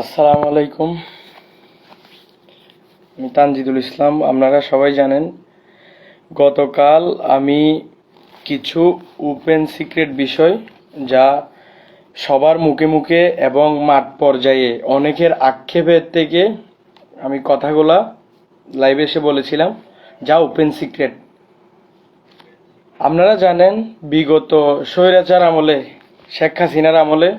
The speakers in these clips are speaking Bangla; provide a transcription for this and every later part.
আসসালামু আলাইকুম। আমি তানজিদুল ইসলাম, আপনারা সবাই জানেন, গতকাল আমি কিছু ওপেন সিক্রেট বিষয় যা সবার মুখে মুখে এবং মাঠ পর্যায়ে অনেকের আক্ষেপের থেকে আমি কথাগুলা লাইভে এসে বলেছিলাম, যা ওপেন সিক্রেট আপনারা জানেন, বিগত স্বৈরাচার আমলে, শেখ হাসিনার আমলে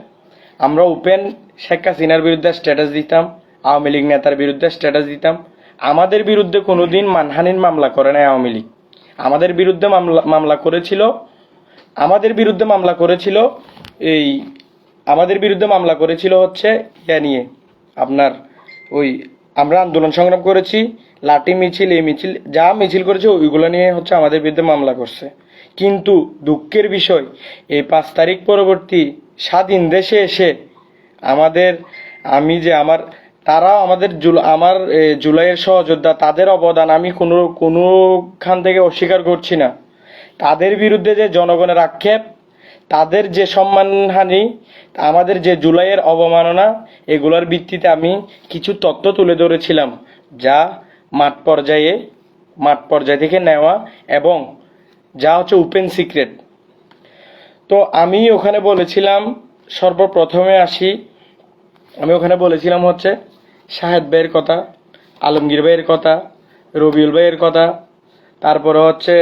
আমরা ওপেন শেখ হাসিনার বিরুদ্ধে স্ট্যাটাস দিতাম, আওয়ামী লীগ নেতার বিরুদ্ধে স্ট্যাটাস দিতাম। আমাদের বিরুদ্ধে কোনোদিন মানহানির মামলা করে নাই আওয়ামী লীগ। আমাদের বিরুদ্ধে মামলা মামলা করেছিল, আমাদের বিরুদ্ধে মামলা করেছিল এই, আমাদের বিরুদ্ধে মামলা করেছিল হচ্ছে ইয়া নিয়ে, আপনার ওই আমরা আন্দোলন সংগ্রাম করেছি, লাঠি, মিছিল, এই মিছিল, যা মিছিল করেছে ওইগুলো নিয়ে হচ্ছে আমাদের বিরুদ্ধে মামলা করছে। কিন্তু দুঃখের বিষয়, এই পাঁচ তারিখ পরবর্তী স্বাধীন দেশে এসে আমাদের, আমি যে আমার, তারাও আমাদের আমার জুলাইয়ের সহযোদ্ধা, তাদের অবদান আমি কোনো, কোনোখান থেকে অস্বীকার করছি না। তাদের বিরুদ্ধে যে জনগণের আক্ষেপ, তাদের যে সম্মানহানি, আমাদের যে জুলাইয়ের অবমাননা, এগুলোর ভিত্তিতে আমি কিছু তথ্য তুলে ধরেছিলাম, যা মাঠ পর্যায়ে, মাঠ পর্যায় থেকে নেওয়া এবং যা হচ্ছে ওপেন সিক্রেট তো আমি ওখানে বলেছিলাম, সর্বপ্রথমে আসি আমি ওখানে বলেছিলাম হচ্ছে, শাহেদ ভাইয়ের কথা, আলমগীর ভাইয়ের কথা, রবিউল ভাইয়ের কথা, তারপরে হচ্ছে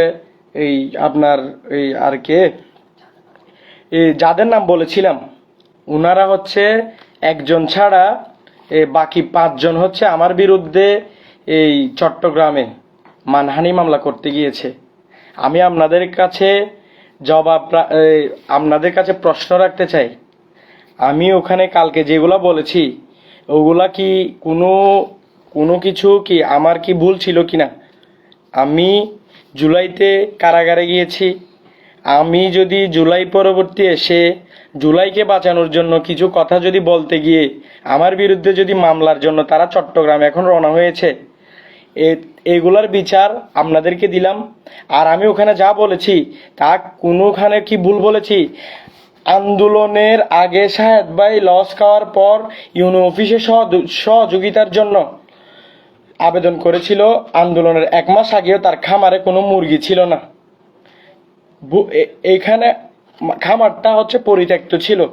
এই আপনার এই আর কে? এই যাদের নাম বলেছিলাম ওনারা হচ্ছে একজন ছাড়া বাকি পাঁচজন হচ্ছে আমার বিরুদ্ধে এই চট্টগ্রামে মানহানি মামলা করতে গিয়েছে। আমি আপনাদের কাছে জবাব আপনাদের কাছে প্রশ্ন রাখতে চাই। আমি ওখানে কালকে যেগুলা বলেছি, ওগুলা কি কোনো কোনো কিছু কি আমার কি ভুল ছিল কি না আমি জুলাইতে কারাগারে গিয়েছি। আমি যদি জুলাই পরবর্তী এসে জুলাইকে বাঁচানোর জন্য কিছু কথা যদি বলতে গিয়ে আমার বিরুদ্ধে যদি মামলার জন্য তারা চট্টগ্রাম এখন রওনা হয়েছে এগুলার বিচার আপনাদেরকে দিলাম। আর আমি ওখানে যা বলেছি, তা কোনোখানে কি ভুল বলেছি আন্দোলনের আগে শাহেদ ভাই লস খাওয়ার পর ইউনো অফিসে সহযোগ- সহযোগিতার জন্য আবেদন করেছিল। আন্দোলনের এক মাস আগেও তার খামারে কোনো মুরগি ছিল না। বু- এ- এইখানে খামারটা হচ্ছে পরিত্যক্ত ছিল।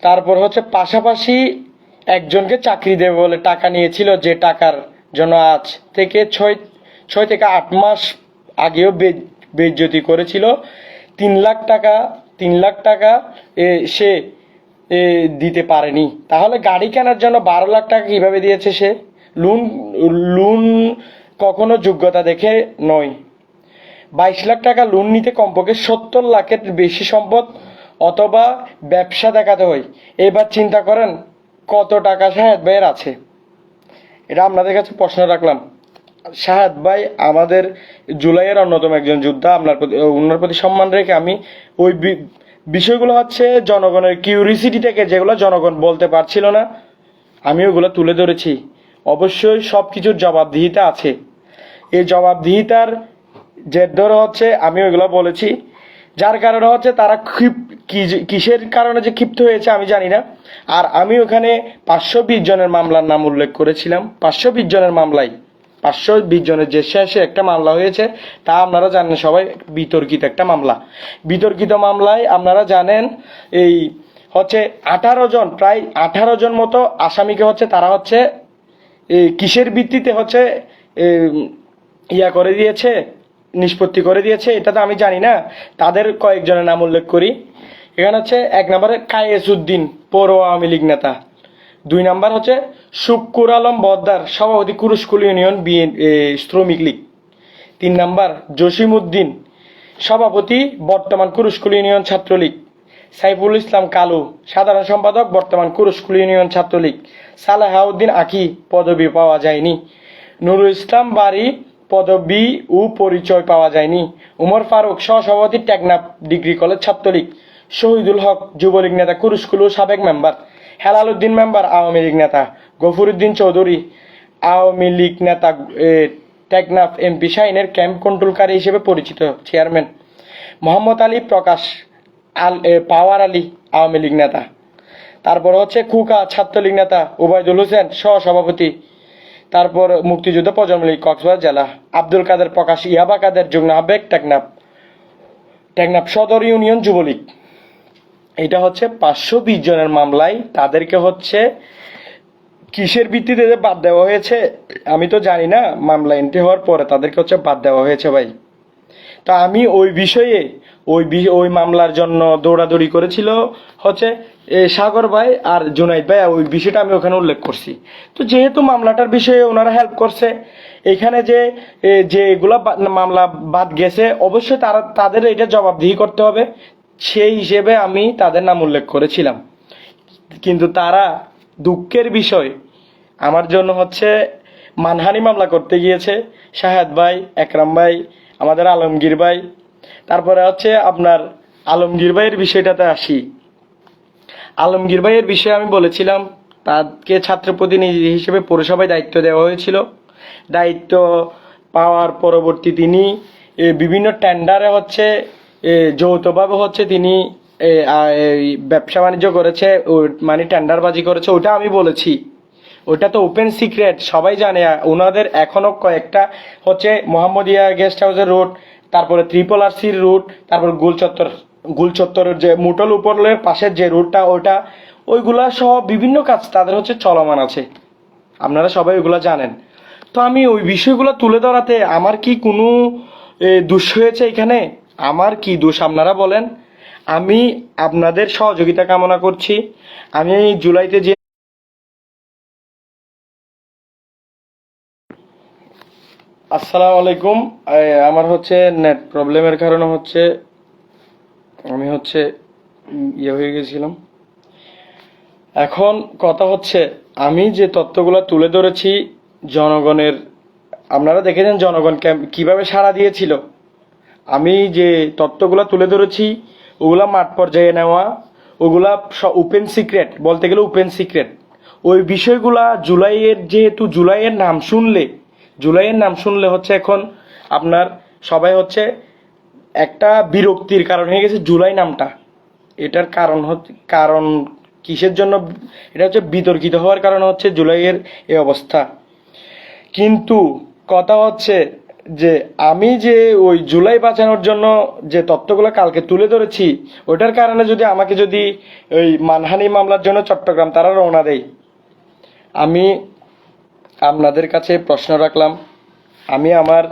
তারপর হচ্ছে পাশাপাশি একজনকে চাকরি দেবে বলে টাকা নিয়েছিল। যে টাকার জন্য আজ থেকে ছয় ছয় থেকে আট মাস আগেও বে- বেইজ্জতি করেছিল। তিন লাখ টাকা তিন লাখ টাকা সে দিতে পারেনি। তাহলে গাড়ি কেনার জন্য বারো লাখ টাকা কীভাবে দিয়েছে সে? লোন লোন কখনো যোগ্যতা দেখে নয়। বাইশ লাখ টাকা লোন নিতে কমপক্ষে সত্তর লাখের বেশি সম্পদ অথবা ব্যবসা দেখাতে হয়। এবার চিন্তা করেন কত টাকা শাহেদ ভাইয়ের আছে। এটা আপনাদের কাছে প্রশ্ন রাখলাম। শাহাদ ভাই, আমাদের জুলাইয়ের অন্যতম একজন যোদ্ধা, আপনার প্রতি ওনার প্রতি সম্মান রেখে আমি ওই বিষয়গুলো হচ্ছে জনগণের কিউরিসিটি থেকে যেগুলো জনগণ বলতে পারছিল না, আমি ওগুলো তুলে ধরেছি। অবশ্যই সব কিছুর জবাবদিহিতা আছে। এই জবাবদিহিতার জের ধরে হচ্ছে, আমি ওইগুলো বলেছি। যার কারণে হচ্ছে তারা ক্ষিপ কিসের কারণে যে ক্ষিপ্ত হয়েছে আমি জানি না। আর আমি ওখানে পাঁচশো বিশ জনের মামলার নাম উল্লেখ করেছিলাম। পাঁচশো বিশ জনের মামলায় পাঁচশো বিশ জনের যে শেষে একটা মামলা হয়েছে, তা আপনারা জানেন সবাই, বিতর্কিত একটা মামলা। বিতর্কিত মামলায় আপনারা জানেন, এই হচ্ছে আঠারো জন, প্রায় আঠারো জন মতো আসামিকে হচ্ছে তারা হচ্ছে কিসের ভিত্তিতে হচ্ছে ইয়া করে দিয়েছে, নিষ্পত্তি করে দিয়েছে, এটা তো আমি জানি না। তাদের কয়েকজনের নাম উল্লেখ করি। এখানে হচ্ছে এক নম্বরে কায়েস উদ্দিন পৌর আওয়ামী লীগ নেতা। দুই নাম্বার হচ্ছে শুক্কুর আলম বদ্দার সভাপতি কুরুশকুল ইউনিয়ন বিএন শ্রমিক লীগ। তিন নাম্বার জসিম উদ্দিন সভাপতি বর্তমান কুরুশকুল ইউনিয়ন ছাত্রলীগ। সাইফুল ইসলাম কালু সাধারণ সম্পাদক বর্তমান কুরুশকুল ইউনিয়ন ছাত্রলীগ। সালাহাউদ্দিন আকি, পদবি পাওয়া যায়নি। নুরুল ইসলাম বাড়ি পদবি ও পরিচয় পাওয়া যায়নি। উমর ফারুক সহসভাপতি টেকনাফ ডিগ্রি কলেজ ছাত্রলীগ। শহীদুল হক যুবলীগ নেতা কুরুশকুল ও সাবেক মেম্বার। হেলাল উদ্দিন মেম্বার, আওয়ামী লীগ নেতা। গফুরুদ্দিন চৌধুরী, আওয়ামী লীগ নেতা টেকনাফ এমপি শাহিনের ক্যাম্প কন্ট্রোলকারী হিসেবে পরিচিত চেয়ারম্যান। মোহাম্মদ আলী প্রকাশ আল পাওয়ার আলী, আওয়ামী লীগ নেতা। তারপর হচ্ছে কুকা ছাত্রলীগ নেতা ওবায়দুল হোসেন সহ সভাপতি তারপর মুক্তিযুদ্ধ প্রজন্ম লীগ কক্সবাজার জেলা। আব্দুল কাদের প্রকাশ, ইয়াবা কাদের যুগ্ন আবেগ টেকনাফ। টেকনাফ সদর ইউনিয়ন যুবলীগ। এটা হচ্ছে পাঁচশো বিশ জনের মামলায়। তাদেরকে হচ্ছে কিসের ভিত্তিতে যে বাদ দেওয়া হয়েছে, আমি তো জানি না, মামলা এন্ট্রি হওয়ার পরে তাদেরকে হচ্ছে বাদ দেওয়া হয়েছে ভাই। তা আমি ওই বিষয়ে, ওই ওই মামলার জন্য দৌড়াদৌড়ি করেছিল হচ্ছে সাগর ভাই আর জুনাইদ ভাই ওই বিষয়টা আমি ওখানে উল্লেখ করছি। তো যেহেতু মামলাটার বিষয়ে ওনারা হেল্প করছে, এখানে যে যে মামলা বাদ গেছে, অবশ্যই তারা, তাদের এটা জবাবদিহি করতে হবে। সেই হিসেবে আমি তাদের নাম উল্লেখ করেছিলাম। কিন্তু তারা দুঃখের বিষয় আমার জন্য হচ্ছে মানহানি মামলা করতে গিয়েছে। শাহাদ ভাই, একরাম ভাই, আমাদের আলমগীর ভাই। তারপরে হচ্ছে আপনার আলমগীর ভাইয়ের বিষয়টাতে আসি। আলমগীর ভাইয়ের বিষয়ে আমি বলেছিলাম, তাকে ছাত্র প্রতিনিধি হিসেবে পৌরসভায় দায়িত্ব দেওয়া হয়েছিল। দায়িত্ব পাওয়ার পরবর্তী তিনি বিভিন্ন টেন্ডারে হচ্ছে যৌথভাবে হচ্ছে তিনি ব্যবসা বাণিজ্য করেছে মানে টেন্ডারবাজি করেছে, ওটা আমি বলেছি। ওটা তো ওপেন সিক্রেট সবাই জানে ওনাদের এখনও কয়েকটা হচ্ছে মোহাম্মদিয়া গেস্ট হাউসের রুট তারপরে ত্রিপল আরসির রুট তারপর গুলচত্বর, গুলচত্বরের যে মুটল উপরের পাশের যে রুটটা ওইটা ওইগুলা সহ বিভিন্ন কাজ তাদের হচ্ছে চলমান আছে। আপনারা সবাই ওইগুলা জানেন। তো আমি ওই বিষয়গুলো তুলে ধরাতে আমার কি কোনো দোষ হয়েছে এখানে? আমার কি দোষ আপনারা বলেন? আমি আপনাদের সহযোগিতা কামনা করছি। আমি জুলাইতে যে আসসালামু আলাইকুম। আমার হচ্ছে নেট প্রবলেমের কারণে হচ্ছে আমি হচ্ছে ইয়ে হয়ে গেছিলাম। এখন কথা হচ্ছে, আমি যে তত্ত্বগুলো তুলে ধরেছি জনগণের, আপনারা দেখেছেন জনগণ কীভাবে সাড়া দিয়েছিল? আমি যে তত্ত্বগুলো তুলে ধরেছি, ওগুলা মাঠ পর্যায়ে নেওয়া, ওগুলা ওপেন সিক্রেট বলতে গেলে ওপেন সিক্রেট ওই বিষয়গুলা জুলাইয়ের, যেহেতু জুলাইয়ের নাম শুনলে, জুলাইয়ের নাম শুনলে হচ্ছে এখন আপনার সবাই হচ্ছে একটা বিরক্তির কারণ হয়ে গেছে জুলাই নামটা। এটার কারণ হচ্ছে কারণ কিসের জন্য? এটা হচ্ছে বিতর্কিত হওয়ার কারণ হচ্ছে জুলাইয়ের এই অবস্থা। কিন্তু কথা হচ্ছে যে আমি যে ওই জুলাই বাঁচানোর জন্য যে তত্ত্বগুলো কালকে তুলে ধরেছি ওটার কারণে যদি আমাকে যদি ওই মানহানি মামলার জন্য চট্টগ্রাম তারা রওনা দেয়, আমি আপনাদের কাছে প্রশ্ন রাখলাম। আমি আমার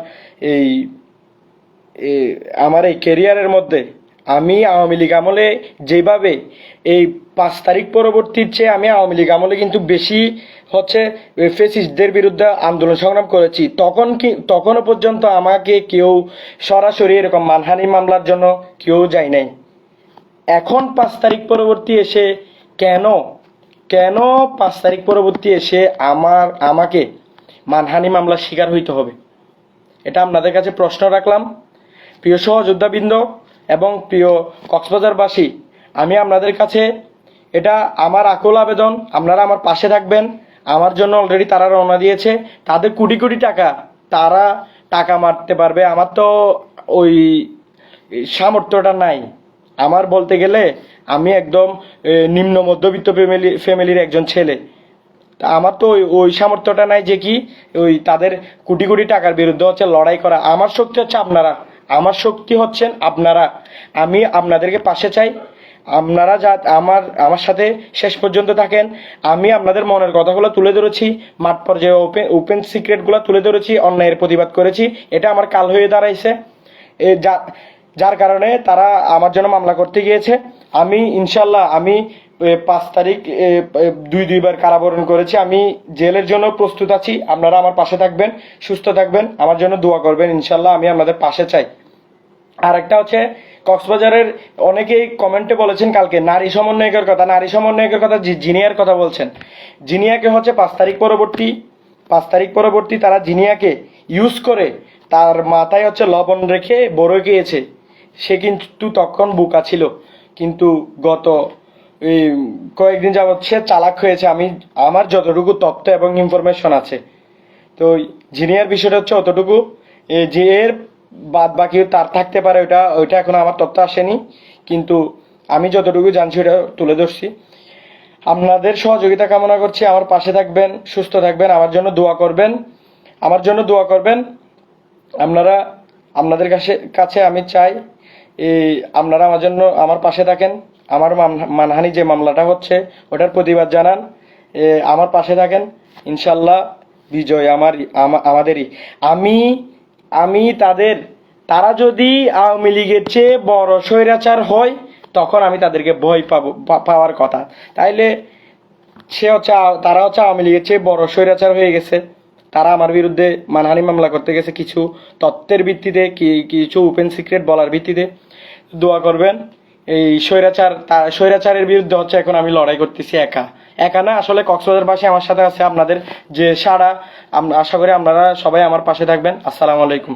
এই আমার এই কেরিয়ারের মধ্যে আমি আওয়ামী লীগ আমলে যেভাবে এই পাঁচ তারিখ পরবর্তীর চেয়ে আমি আওয়ামী লীগ আমলে কিন্তু বেশি হচ্ছে ফেসিস্টদের বিরুদ্ধে আন্দোলন সংগ্রাম করেছি। তখন কি, তখনও পর্যন্ত আমাকে কেউ সরাসরি এরকম মানহানি মামলার জন্য কেউ যায় নাই। এখন পাঁচ তারিখ পরবর্তী এসে কেন কেন পাঁচ তারিখ পরবর্তী এসে আমার, আমাকে মানহানি মামলার শিকার হইতে হবে? এটা আপনাদের কাছে প্রশ্ন রাখলাম। প্রিয় সহযোদ্ধাবৃন্দ এবং প্রিয় কক্সবাজারবাসী, আমি আপনাদের কাছে এটা আমার আকুল আবেদন, আপনারা আমার পাশে থাকবেন, আমার জন্য অলরেডি তারা রওনা দিয়েছে, তাদের কোটি কোটি টাকা তারা টাকা মারতে পারবে, আমার তো ওই সামর্থ্যটা নাই। আমার বলতে গেলে, আমি একদম নিম্ন মধ্যবিত্ত ফ্যামিলি ফ্যামিলির একজন ছেলে। আমার তো ওই ওই সামর্থ্যটা নাই যে কি, ওই তাদের কোটি কোটি টাকার বিরুদ্ধে হচ্ছে লড়াই করা। আমার শক্তি হচ্ছে আপনারা। আমার শক্তি হচ্ছেন আপনারা। আমি আপনাদেরকে পাশে চাই। আপনারা যা আমার আমার সাথে শেষ পর্যন্ত থাকেন। আমি আপনাদের মনের কথাগুলো তুলে ধরেছি, মাঠ পর্যায়ে ওপেন ওপেন সিক্রেটগুলো তুলে ধরেছি, অন্যায়ের প্রতিবাদ করেছি। এটা আমার কাল হয়ে দাঁড়াইছে। এ, যা, যার কারণে তারা আমার জন্য মামলা করতে গিয়েছে। আমি ইনশাল্লাহ আমি পাঁচ তারিখ দুই, দুইবার কারাবরণ করেছি। আমি জেলের জন্য প্রস্তুত আছি। আপনারা আমার পাশে থাকবেন, সুস্থ থাকবেন। আমার জন্য দোয়া করবেন ইনশাল্লাহ আমি আপনাদের পাশে চাই। আর একটা হচ্ছে, কক্সবাজারের অনেকেই কমেন্টে বলেছেন কালকে, নারী সমন্বয়কের কথা। নারী সমন্বয়কের কথা জিনিয়ার কথা বলছেন। জিনিয়াকে হচ্ছে পাঁচ তারিখ পরবর্তী, পাঁচ তারিখ পরবর্তী তারা জিনিয়াকে ইউজ করে তার মাথায় হচ্ছে লবণ রেখে বড় গিয়েছে। সে কিন্তু তখন বোকা ছিল। কিন্তু গত, এই, কয়েকদিন যাবৎ সে চালাক হয়েছে। আমি, আমার যতটুকু তথ্য এবং ইনফরমেশন আছে। তো জিনিয়ার বিষয়টা হচ্ছে অতটুকু। যে এর বাদ বাকি তার থাকতে পারে ওটা ওইটা এখন আমার তথ্য আসেনি। কিন্তু আমি যতটুকু জানছি ওটা তুলে ধরছি। আপনাদের সহযোগিতা কামনা করছি। আমার পাশে থাকবেন, সুস্থ থাকবেন, আমার জন্য দোয়া করবেন। আমার জন্য দোয়া করবেন। আপনারা, আপনাদের কাছে কাছে আমি চাই, এই, আপনারা আমার জন্য, আমার পাশে থাকেন। আমার মান- মানহানি যে মামলাটা হচ্ছে, ওটার প্রতিবাদ জানান। আমার পাশে থাকেন। ইনশাল্লাহ বিজয় আমার আমাদেরই। আমি আমি তাদের, তারা যদি আওয়ামী লীগের চেয়ে বড় স্বৈরাচার হয়, তখন আমি তাদেরকে ভয় পাবো পাওয়ার কথা। তাইলে সে হচ্ছে তারা হচ্ছে আওয়ামী লীগের চেয়ে বড় স্বৈরাচার হয়ে গেছে। তারা আমার বিরুদ্ধে মানহানি মামলা করতে গেছে কিছু তত্ত্বের ভিত্তিতে, কি, কিছু ওপেন সিক্রেট বলার ভিত্তিতে। দোয়া করবেন। এই স্বৈরাচার স্বৈরাচারের বিরুদ্ধে হচ্ছে এখন আমি লড়াই করতেছি একা। একা না, আসলে কক্সবাজার পাশে আমার সাথে আছে আপনাদের যে সারা আশা করি আপনারা সবাই আমার পাশে থাকবেন। আসসালামু আলাইকুম।